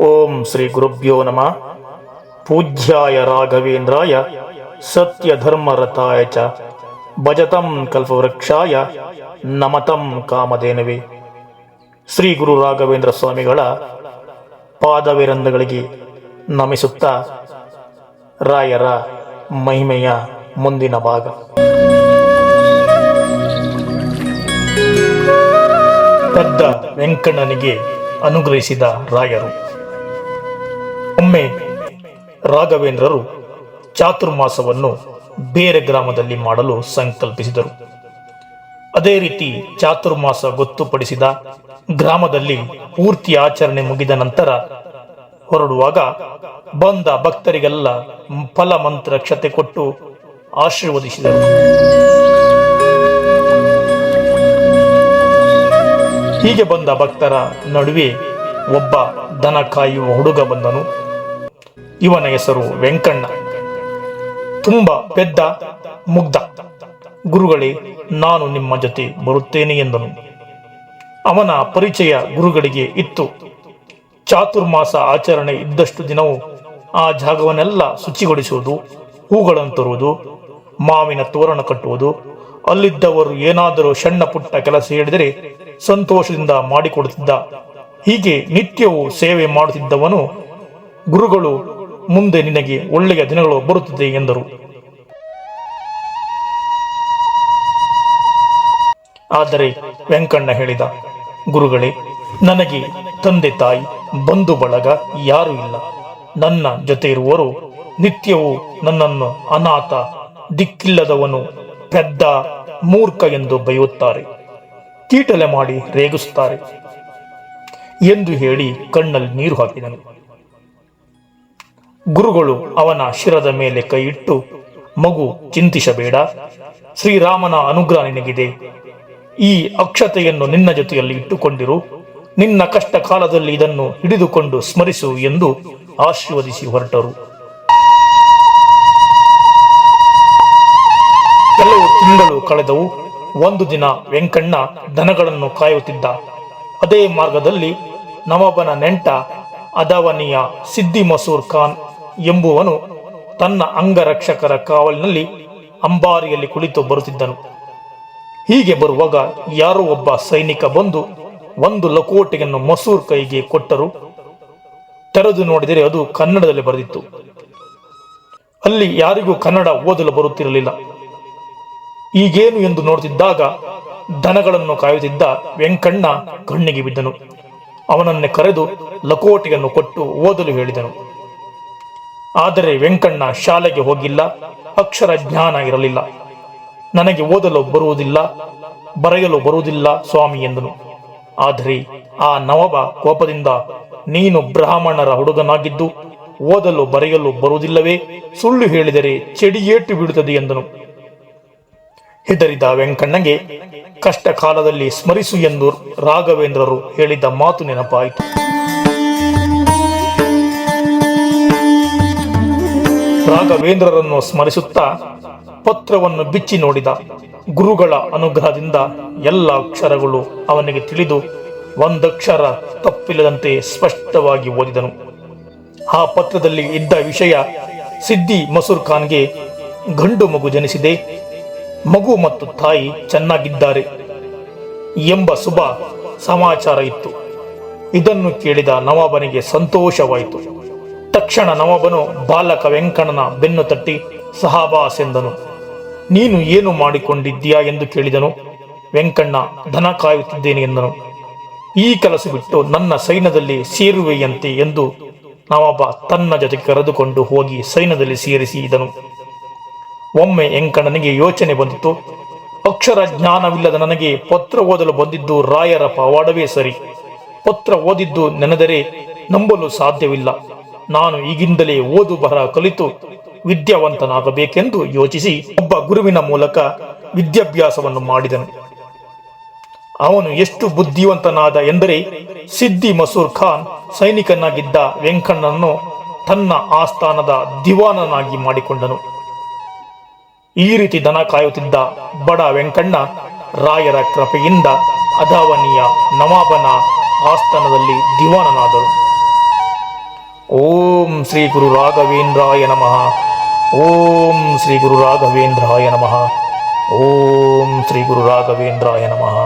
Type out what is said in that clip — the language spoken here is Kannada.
ಓಂ ಶ್ರೀ ಗುರುಭ್ಯೋ ನಮಃ. ಪೂಜ್ಯಾಯ ರಾಘವೇಂದ್ರಾಯ, ಸತ್ಯಧರ್ಮರತಾಯ ಚ. ಭಜತಂ ಕಲ್ಪವೃಕ್ಷಾಯ, ನಮತಂ ಕಾಮಧೇನವಿ. ಶ್ರೀ ಗುರು ರಾಘವೇಂದ್ರ ಸ್ವಾಮಿಗಳ ಪಾದವಿರಂದಗಳಿಗೆ ನಮಿಸುತ್ತಾ ರಾಯರ ಮಹಿಮೆಯ ಮುಂದಿನ ಭಾಗ. ಪದ್ದ ವೆಂಕಣ್ಣನಿಗೆ ಅನುಗ್ರಹಿಸಿದ ರಾಯರು. ಒಮ್ಮೆ ರಾಘವೇಂದ್ರರು ಚಾತುರ್ಮಾಸವನ್ನು ಬೇರೆ ಗ್ರಾಮದಲ್ಲಿ ಮಾಡಲು ಸಂಕಲ್ಪಿಸಿದರು. ಅದೇ ರೀತಿ ಚಾತುರ್ಮಾಸ ಗೊತ್ತುಪಡಿಸಿದ ಗ್ರಾಮದಲ್ಲಿ ಪೂರ್ತಿ ಆಚರಣೆ ಮುಗಿದ ನಂತರ ಹೊರಡುವಾಗ ಬಂದ ಭಕ್ತರಿಗೆಲ್ಲ ಫಲ ಮಂತ್ರ ಕ್ಷತೆ ಕೊಟ್ಟು ಆಶೀರ್ವದಿಸಿದರು. ಹೀಗೆ ಬಂದ ಭಕ್ತರ ನಡುವೆ ಒಬ್ಬ ದನ ಕಾಯುವ ಹುಡುಗ ಬಂದನು. ಇವನ ಹೆಸರು ವೆಂಕಣ್ಣ. ತುಂಬ ಪೆದ್ದ, ಮುಗ್ಧ. ಗುರುಗಳೇ, ನಾನು ನಿಮ್ಮ ಜೊತೆ ಬರುತ್ತೇನೆ ಎಂದನು. ಅವನ ಪರಿಚಯ ಗುರುಗಳಿಗೆ ಇತ್ತು. ಚಾತುರ್ಮಾಸ ಆಚರಣೆ ಇದ್ದಷ್ಟು ದಿನವೂ ಆ ಜಾಗವನ್ನೆಲ್ಲ ಶುಚಿಗೊಳಿಸುವುದು ಹೂಗಳನ್ನು ತರುವುದು ಮಾವಿನ ತೋರಣ ಕಟ್ಟುವುದು, ಅಲ್ಲಿದ್ದವರು ಏನಾದರೂ ಸಣ್ಣ ಪುಟ್ಟ ಕೆಲಸ ಹೇಳಿದರೆ ಸಂತೋಷದಿಂದ ಮಾಡಿಕೊಡುತ್ತಿದ್ದ. ಹೀಗೆ ನಿತ್ಯವೂ ಸೇವೆ ಮಾಡುತ್ತಿದ್ದವನು ಗುರುಗಳು ಮುಂದೆ ನಿನಗೆ ಒಳ್ಳೆಯ ದಿನಗಳು ಬರುತ್ತದೆ ಎಂದರು. ಆದರೆ ವೆಂಕಣ್ಣ ಹೇಳಿದ, ಗುರುಗಳೇ, ನನಗೆ ತಂದೆ ತಾಯಿ, ಬಂಧು ಬಳಗ ಯಾರೂ ಇಲ್ಲ. ನನ್ನ ಜೊತೆ ಇರುವವರು ನಿತ್ಯವೂ ನನ್ನನ್ನು ಅನಾಥ, ದಿಕ್ಕಿಲ್ಲದವನು ಪೆದ್ದ ಮೂರ್ಖ ಎಂದು ಬೈಯುತ್ತಾರೆ. ಕೀಟಲೆ ಮಾಡಿ ರೇಗಿಸುತ್ತಾರೆ ಎಂದು ಹೇಳಿ ಕಣ್ಣಲ್ಲಿ ನೀರು ಹಾಕಿದನು. ಗುರುಗಳು ಅವನ ಶಿರದ ಮೇಲೆ ಕೈ ಇಟ್ಟು ಮಗು ಚಿಂತಿಸಬೇಡ, ಶ್ರೀರಾಮನ ಅನುಗ್ರಹ ನಿನಗಿದೆ. ಈ ಅಕ್ಷತೆಯನ್ನು ನಿನ್ನ ಜೊತೆಯಲ್ಲಿ ಇಟ್ಟುಕೊಂಡಿರು. ನಿನ್ನ ಕಷ್ಟ ಕಾಲದಲ್ಲಿ ಇದನ್ನು ಹಿಡಿದುಕೊಂಡು ಸ್ಮರಿಸು ಎಂದು ಆಶೀರ್ವದಿಸಿ ಹೊರಟರು. ಕೆಲವು ತಿಂಗಳು ಕಳೆದವು. ಒಂದು ದಿನ ವೆಂಕಣ್ಣ ದನಗಳನ್ನು ಕಾಯುತ್ತಿದ್ದ. ಅದೇ ಮಾರ್ಗದಲ್ಲಿ ನವಾಬನ ನೆಂಟ ಅದವನಿಯ ಸಿದ್ದಿ ಮಸೂರ್ ಖಾನ್ ಎಂಬುವನು ತನ್ನ ಅಂಗರಕ್ಷಕರ ಕಾವಲಿನಲ್ಲಿ ಅಂಬಾರಿಯಲ್ಲಿ ಕುಳಿತು ಬರುತ್ತಿದ್ದನು. ಹೀಗೆ ಬರುವಾಗ ಯಾರೋ ಒಬ್ಬ ಸೈನಿಕ ಬಂದು ಒಂದು ಲಕೋಟೆಯನ್ನು ಮಸೂರ್ ಕೈಗೆ ಕೊಟ್ಟರು. ತೆರೆದು ನೋಡಿದರೆ ಅದು ಕನ್ನಡದಲ್ಲಿ ಬರೆದಿತ್ತು. ಅಲ್ಲಿ ಯಾರಿಗೂ ಕನ್ನಡ ಓದಲು ಬರುತ್ತಿರಲಿಲ್ಲ. ಈಗೇನು ಎಂದು ನೋಡುತ್ತಿದ್ದಾಗ ದನಗಳನ್ನು ಕಾಯುತ್ತಿದ್ದ ವೆಂಕಣ್ಣ ಕಣ್ಣಿಗೆ ಬಿದ್ದನು. ಅವನನ್ನೇ ಕರೆದು ಲಕೋಟೆಯನ್ನು ಕೊಟ್ಟು ಓದಲು ಹೇಳಿದನು. ಆದರೆ ವೆಂಕಣ್ಣ ಶಾಲೆಗೆ ಹೋಗಿಲ್ಲ, ಅಕ್ಷರ ಜ್ಞಾನ ಇರಲಿಲ್ಲ. ನನಗೆ ಓದಲು ಬರುವುದಿಲ್ಲ, ಬರೆಯಲು ಬರುವುದಿಲ್ಲ ಸ್ವಾಮಿ ಎಂದನು. ಆದರೆ ಆ ನವಬ ಕೋಪದಿಂದ ನೀನು ಬ್ರಾಹ್ಮಣರ ಹುಡುಗನಾಗಿದ್ದು, ಓದಲು ಬರೆಯಲು ಬರುವುದಿಲ್ಲವೇ? ಸುಳ್ಳು ಹೇಳಿದರೆ ಚೆಡಿಯೇಟು ಬಿಡುತ್ತದೆ ಎಂದನು. ಹೆದರಿದ ವೆಂಕಣ್ಣಗೆ ಕಷ್ಟ ಕಾಲದಲ್ಲಿ ಸ್ಮರಿಸು ಎಂದು ರಾಘವೇಂದ್ರರು ಹೇಳಿದ ಮಾತು ನೆನಪಾಯಿತು. ರಾಘವೇಂದ್ರರನ್ನು ಸ್ಮರಿಸುತ್ತಾ ಪತ್ರವನ್ನು ಬಿಚ್ಚಿ ನೋಡಿದ ಗುರುಗಳ ಅನುಗ್ರಹದಿಂದ ಎಲ್ಲ ಅಕ್ಷರಗಳು ಅವನಿಗೆ ತಿಳಿದು ಒಂದಕ್ಷರ ತಪ್ಪಿಲ್ಲದಂತೆ ಸ್ಪಷ್ಟವಾಗಿ ಓದಿದನು. ಆ ಪತ್ರದಲ್ಲಿ ಇದ್ದ ವಿಷಯ ಸಿದ್ದಿ ಮಸೂರ್ ಖಾನ್ಗೆ ಗಂಡು ಮಗು ಜನಿಸಿದೆ, ಮಗು ಮತ್ತು ತಾಯಿ ಚೆನ್ನಾಗಿದ್ದಾರೆ ಎಂಬ ಶುಭ ಸಮಾಚಾರ ಇತ್ತು. ಇದನ್ನು ಕೇಳಿದ ನವಾಬನಿಗೆ ಸಂತೋಷವಾಯಿತು. ತಕ್ಷಣ ನವಾಬನು ಬಾಲಕ ವೆಂಕಣ್ಣನ ಬೆನ್ನು ತಟ್ಟಿ, ಸಹಾಬಾಸ್ ಎಂದನು. ನೀನು ಏನು ಮಾಡಿಕೊಂಡಿದ್ದೀಯಾ? ಎಂದು ಕೇಳಿದನು. ವೆಂಕಣ್ಣ ಧನ ಕಾಯುತ್ತಿದ್ದೇನೆ ಎಂದನು. ಈ ಕೆಲಸ ಬಿಟ್ಟು ನನ್ನ ಸೈನ್ಯದಲ್ಲಿ ಸೇರುವೆಯಂತೆ ಎಂದು ನವಾಬ ತನ್ನ ಜೊತೆ ಕರೆದುಕೊಂಡು ಹೋಗಿ ಸೈನ್ಯದಲ್ಲಿ ಸೇರಿಸಿದನು. ಒಮ್ಮೆ ವೆಂಕಣ್ಣನಿಗೆ ಯೋಚನೆ ಬಂದಿತು ಅಕ್ಷರ ಜ್ಞಾನವಿಲ್ಲದ ನನಗೆ ಪತ್ರ ಓದಲು ಬಂದಿದ್ದು ರಾಯರ ಪವಾಡವೇ ಸರಿ. ಪತ್ರ ಓದಿದ್ದು ನೆನೆದರೆ ನಂಬಲು ಸಾಧ್ಯವಿಲ್ಲ. ನಾನು ಈಗಿಂದಲೇ ಓದು ಬರಹ ಕಲಿತು ವಿದ್ಯಾವಂತನಾಗಬೇಕೆಂದು ಯೋಚಿಸಿ ಒಬ್ಬ ಗುರುವಿನ ಮೂಲಕ ವಿದ್ಯಾಭ್ಯಾಸವನ್ನು ಮಾಡಿದನು. ಅವನು ಎಷ್ಟು ಬುದ್ಧಿವಂತನಾದ ಎಂದರೆ ಸಿದ್ದಿ ಮಸೂರ್ ಖಾನ್ ಸೈನಿಕನಾಗಿದ್ದ ವೆಂಕಣ್ಣನನ್ನು ತನ್ನ ಆಸ್ಥಾನದ ದಿವಾನನಾಗಿ ಮಾಡಿಕೊಂಡನು. ಈ ರೀತಿ ದನ ಕಾಯುತ್ತಿದ್ದ ಬಡ ವೆಂಕಣ್ಣ ರಾಯರ ಕೃಪೆಯಿಂದ ಅದಾವನಿಯ ನವಾಬನ ಆಸ್ಥಾನದಲ್ಲಿ ದಿವಾನನಾದರು ಓಂ ಶ್ರೀ ಗುರು ರಾಘವೇಂದ್ರಾಯ ನಮಃ ಓಂ ಶ್ರೀ ಗುರು ರಾಘವೇಂದ್ರಾಯ ನಮಃ ಓಂ ಶ್ರೀ ಗುರು ರಾಘವೇಂದ್ರಾಯ ನಮಃ